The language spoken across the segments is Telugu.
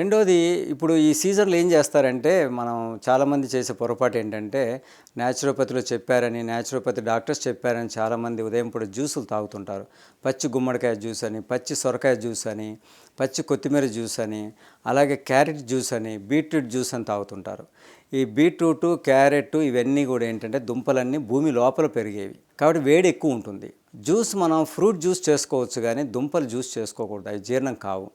రెండోది ఇప్పుడు ఈ సీజన్లో ఏం చేస్తారంటే మనం చాలామంది చేసే పొరపాటు ఏంటంటే న్యాచురోపతిలో చెప్పారని న్యాచురోపతి డాక్టర్స్ చెప్పారని చాలామంది ఉదయం పూట జ్యూసులు తాగుతుంటారు. పచ్చి గుమ్మడికాయ జ్యూస్ అని పచ్చి సొరకాయ జ్యూస్ అని పచ్చి కొత్తిమీర జ్యూస్ అని అలాగే క్యారెట్ జ్యూస్ అని బీట్రూట్ జ్యూస్ అని తాగుతుంటారు. ఈ బీట్రూట్ క్యారెట్ ఇవన్నీ కూడా ఏంటంటే దుంపలన్నీ భూమి లోపల పెరిగేవి. కాబట్టి వేడి ఎక్కువ ఉంటుంది. జ్యూస్ మనం ఫ్రూట్ జ్యూస్ చేసుకోవచ్చు కానీ దుంపలు జ్యూస్ చేసుకోకూడదు. అవి జీర్ణం కావు.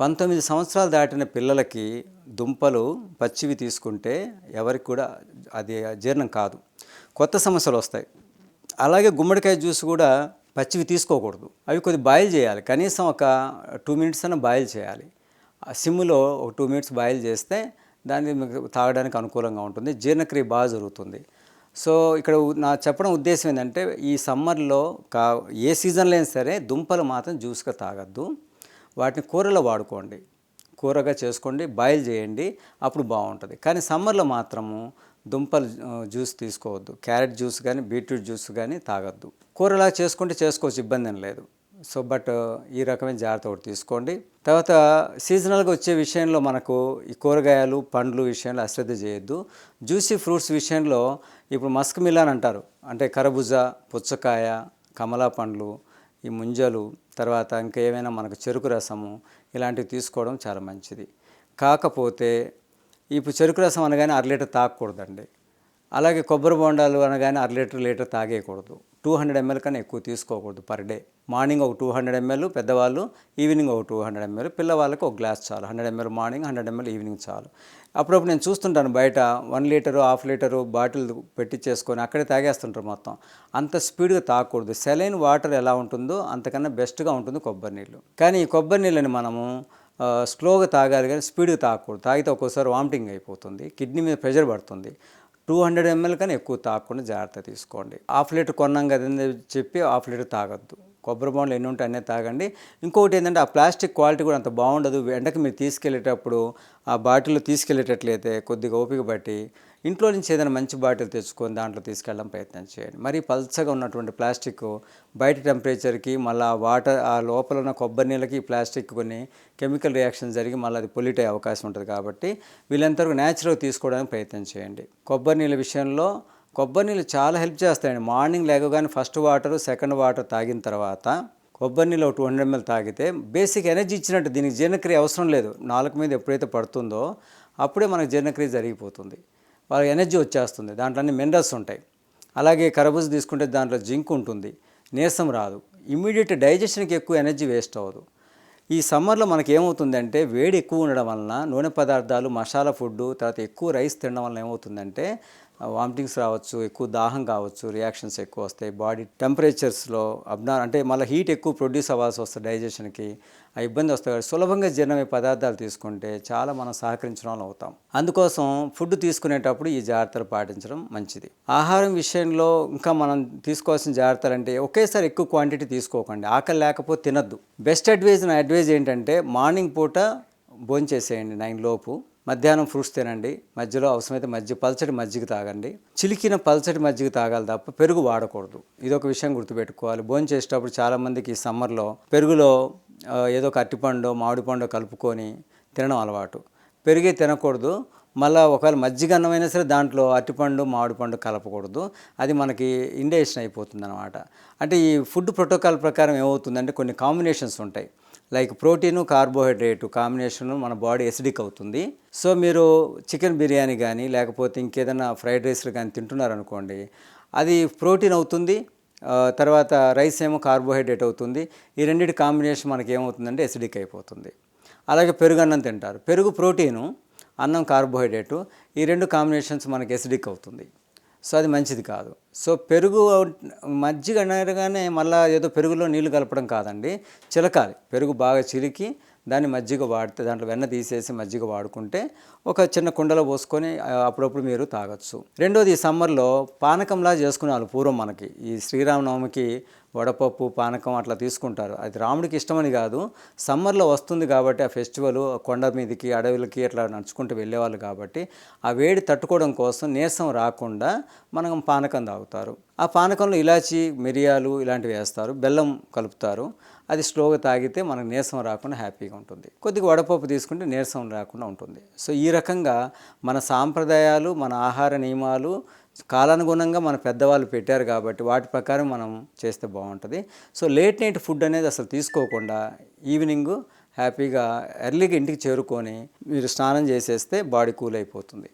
పంతొమ్మిది సంవత్సరాలు దాటిన పిల్లలకి దుంపలు పచ్చివి తీసుకుంటే ఎవరికి కూడా అది జీర్ణం కాదు. కొత్త సమస్యలు వస్తాయి. అలాగే గుమ్మడికాయ జ్యూస్ కూడా పచ్చివి తీసుకోకూడదు. అవి కొద్ది బాయిల్ చేయాలి. కనీసం ఒక టూ మినిట్స్ అన్న బాయిల్ చేయాలి. ఆ సిమ్లో ఒక టూ మినిట్స్ బాయిల్ చేస్తే దాన్ని మీకు తాగడానికి అనుకూలంగా ఉంటుంది. జీర్ణక్రియ బాగా జరుగుతుంది. సో ఇక్కడ నా చెప్పడం ఉద్దేశం ఏంటంటే ఈ సమ్మర్లో కా ఏ సీజన్లో అయినా సరే దుంపలు మాత్రం జ్యూస్గా తాగద్దు. వాటిని కూరలో వాడుకోండి. కూరగా చేసుకోండి బాయిల్ చేయండి అప్పుడు బాగుంటుంది. కానీ సమ్మర్లో మాత్రము దుంపలు జ్యూస్ తీసుకోవద్దు. క్యారెట్ జ్యూస్ కానీ బీట్రూట్ జ్యూస్ కానీ తాగొద్దు. కూరలా చేసుకుంటే చేసుకోవచ్చు ఇబ్బంది ఏం లేదు. సో బట్ ఈ రకమైన జాగ్రత్త ఒకటి తీసుకోండి. తర్వాత సీజనల్గా వచ్చే విషయంలో మనకు ఈ కూరగాయలు పండ్లు విషయంలో అశ్రద్ధ చేయొద్దు. జ్యూసీ ఫ్రూట్స్ విషయంలో ఇప్పుడు మస్క్ మిలాన్ అంటారు. అంటే కరబుజా పుచ్చకాయ కమలా పండ్లు ఈ ముంజలు తర్వాత ఇంకా ఏమైనా మనకు చెరుకు రసము ఇలాంటివి తీసుకోవడం చాలా మంచిది. కాకపోతే ఇప్పుడు చెరుకు రసం అనగానే అర లీటర్ తాగకూడదండి అలాగే కొబ్బరి బొండాలు అనగానే అర లీటర్ లీటర్ తాగేయకూడదు. టూ హండ్రెడ్ ఎంఎల్ కన్నా ఎక్కువ తీసుకోకూడదు పర్ డే. మార్నింగ్ ఒక టూ హండ్రెడ్ ఎంఎల్ పెద్దవాళ్ళు ఈవినింగ్ ఒక టూ హండ్రెడ్ ఎంఎల్ పిల్లవాళ్ళకి ఒక గ్లాస్ చాలు. Hundred ML morning hundred ML evening చాలు. అప్పుడప్పుడు నేను చూస్తుంటాను బయట one litre half litre bottle పెట్టించేసుకొని అక్కడే తాగేస్తుంటారు మొత్తం. అంత స్పీడ్గా తాగకూడదు. సెలైన్ వాటర్ ఎలా ఉంటుందో అంతకన్నా బెస్ట్గా ఉంటుంది కొబ్బరి నీళ్ళు. కానీ ఈ కొబ్బరి నీళ్ళని మనము స్లోగా తాగాలి కానీ స్పీడ్గా తాగకూడదు. తాగితే ఒక్కోసారి వామిటింగ్ అయిపోతుంది కిడ్నీ మీద ప్రెషర్ పడుతుంది. టూ హండ్రెడ్ ఎంఎల్ కన్నా ఎక్కువ తాగకుండా జాగ్రత్త తీసుకోండి. హాఫ్ లీటర్ కొన్నాం కదని చెప్పి హాఫ్ లీటర్ తాగొద్దు. కొబ్బరి బొండలు ఎన్ని ఉంటే అన్నీ తాగండి. ఇంకొకటి ఏంటంటే ఆ ప్లాస్టిక్ క్వాలిటీ కూడా అంత బాగుండదు. ఎండకి మీరు తీసుకెళ్ళేటప్పుడు ఆ బాటిల్లో తీసుకెళ్ళేటట్లయితే కొద్దిగా ఓపిక బట్టి ఇంట్లో నుంచి ఏదైనా మంచి బాటిల్ తెచ్చుకొని దాంట్లో తీసుకెళ్ళడం ప్రయత్నం చేయండి. మరి పల్చగా ఉన్నటువంటి ప్లాస్టిక్ బయట టెంపరేచర్కి మళ్ళీ ఆ వాటర్ ఆ లోపల ఉన్న కొబ్బరి నీళ్ళకి ప్లాస్టిక్ కొన్ని కెమికల్ రియాక్షన్ జరిగి మళ్ళీ అది పొల్యూట్ అయ్యే అవకాశం ఉంటుంది కాబట్టి వీళ్ళంతవరకు న్యాచురల్గా తీసుకోవడానికి ప్రయత్నం చేయండి. కొబ్బరి నీళ్ళ విషయంలో కొబ్బరి నీళ్ళు చాలా హెల్ప్ చేస్తాయండి. మార్నింగ్ లేకగానే ఫస్ట్ వాటర్ సెకండ్ వాటర్ తాగిన తర్వాత కొబ్బరి నీళ్ళు ఒక టూ హండ్రెడ్ ఎంఎల్ తాగితే బేసిక్ ఎనర్జీ ఇచ్చినట్టు దీనికి జీర్ణక్రియ అవసరం లేదు. నాలుగు మీద ఎప్పుడైతే పడుతుందో అప్పుడే మనకు జీర్ణక్రియ జరిగిపోతుంది. వాళ్ళకి ఎనర్జీ వచ్చేస్తుంది. దాంట్లో అన్ని మినరల్స్ ఉంటాయి. అలాగే కరబూజ తీసుకుంటే దాంట్లో జింక్ ఉంటుంది. నీరసం రాదు. ఇమ్మీడియట్ డైజెషన్కి ఎక్కువ ఎనర్జీ వేస్ట్ అవ్వదు. ఈ సమ్మర్లో మనకి ఏమవుతుందంటే వేడి ఎక్కువ ఉండడం వలన నూనె పదార్థాలు మసాలా ఫుడ్ తర్వాత ఎక్కువ రైస్ తినడం వలన ఏమవుతుందంటే వామిటింగ్స్ రావచ్చు ఎక్కువ దాహం కావచ్చు రియాక్షన్స్ ఎక్కువ వస్తాయి. బాడీ టెంపరేచర్స్లో అబ్నా అంటే మళ్ళీ హీట్ ఎక్కువ ప్రొడ్యూస్ అవ్వాల్సి వస్తుంది డైజెషన్కి. ఆ ఇబ్బంది వస్తాయి కాబట్టి సులభంగా జీర్ణమయ్యే పదార్థాలు తీసుకుంటే చాలా మనం సహకరించిన వాళ్ళు అవుతాం. అందుకోసం ఫుడ్ తీసుకునేటప్పుడు ఈ జాగ్రత్తలు పాటించడం మంచిది. ఆహారం విషయంలో ఇంకా మనం తీసుకోవాల్సిన జాగ్రత్తలు అంటే ఒకేసారి ఎక్కువ క్వాంటిటీ తీసుకోకండి. ఆకలి లేకపోతే తినద్దు. బెస్ట్ అడ్వైజ్ నా అడ్వైజ్ ఏంటంటే మార్నింగ్ పూట భోంచేసేయండి నైన్ లోపు. మధ్యాహ్నం ఫ్రూట్స్ తినండి మధ్యలో అవసరమైతే మజ్జిగ పల్చటి మజ్జిగ తాగండి. చిలికిన పల్చటి మజ్జిగ తాగాలి తప్ప పెరుగు వాడకూడదు. ఇది ఒక విషయం గుర్తుపెట్టుకోవాలి. భోజనం చేసేటప్పుడు చాలామందికి ఈ సమ్మర్లో పెరుగులో ఏదో ఒక అరటిపండు మామిడి పండు కలుపుకొని తినడం అలవాటు. పెరిగే తినకూడదు. మళ్ళీ ఒకవేళ మజ్జిగ అన్నమైనా సరే దాంట్లో అరటిపండు మామిడి పండు కలపకూడదు. అది మనకి ఇండేషన్ అయిపోతుంది అనమాట అంటే ఈ ఫుడ్ ప్రోటోకాల్ ప్రకారం ఏమవుతుందంటే కొన్ని కాంబినేషన్స్ ఉంటాయి. లైక్ ప్రోటీను కార్బోహైడ్రేట్ కాంబినేషన్ మన బాడీ ఎసిడిక్ అవుతుంది. సో మీరు చికెన్ బిర్యానీ కానీ లేకపోతే ఇంకేదైనా ఫ్రైడ్ రైస్లు కానీ తింటున్నారనుకోండి అది ప్రోటీన్ అవుతుంది. తర్వాత రైస్ ఏమో కార్బోహైడ్రేట్ అవుతుంది. ఈ రెండింటి కాంబినేషన్ మనకి ఏమవుతుందంటే ఎసిడిక్ అయిపోతుంది. అలాగే పెరుగు అన్నం తింటారు. పెరుగు ప్రోటీను అన్నం కార్బోహైడ్రేటు ఈ రెండు కాంబినేషన్స్ మనకి ఎసిడిక్ అవుతుంది. సో అది మంచిది కాదు. సో పెరుగు మజ్జిగ అనగానే మళ్ళీ ఏదో పెరుగులో నీళ్ళు కలపడం కాదండి. చిలకాలి పెరుగు బాగా చిలికి దాన్ని మజ్జిగ వాడితే దాంట్లో వెన్న తీసేసి మజ్జిగ వాడుకుంటే ఒక చిన్న కుండలో పోసుకొని అప్పుడప్పుడు మీరు తాగొచ్చు. రెండోది ఈ సమ్మర్లో పానకంలా చేసుకునేవాళ్ళు పూర్వం మనకి. ఈ శ్రీరామనవమికి వడపప్పు పానకం అట్లా తీసుకుంటారు. అది రాముడికి ఇష్టమని కాదు సమ్మర్లో వస్తుంది కాబట్టి ఆ ఫెస్టివల్ కొండ మీదకి అడవులకి అట్లా నడుచుకుంటూ వెళ్ళేవాళ్ళు కాబట్టి ఆ వేడి తట్టుకోవడం కోసం నీరసం రాకుండా మనం పానకం తాగుతారు. ఆ పానకంలో ఇలాచి మిరియాలు ఇలాంటివి వేస్తారు. బెల్లం కలుపుతారు. అది స్లోగా తాగితే మనకు నీరసం రాకుండా హ్యాపీగా ఉంటుంది. కొద్దిగా వడపప్పు తీసుకుంటే నీరసం రాకుండా ఉంటుంది. సో ఈ రకంగా మన సాంప్రదాయాలు మన ఆహార నియమాలు కాలానుగుణంగా మన పెద్దవాళ్ళు పెట్టారు కాబట్టి వాటి ప్రకారం మనం చేస్తే బాగుంటుంది. సో లేట్ నైట్ ఫుడ్ అనేది అసలు తీసుకోకుండా ఈవినింగ్ హ్యాపీగా ఎర్లీగా ఇంటికి చేరుకొని మీరు స్నానం చేసేస్తే బాడీ కూల్ అయిపోతుంది.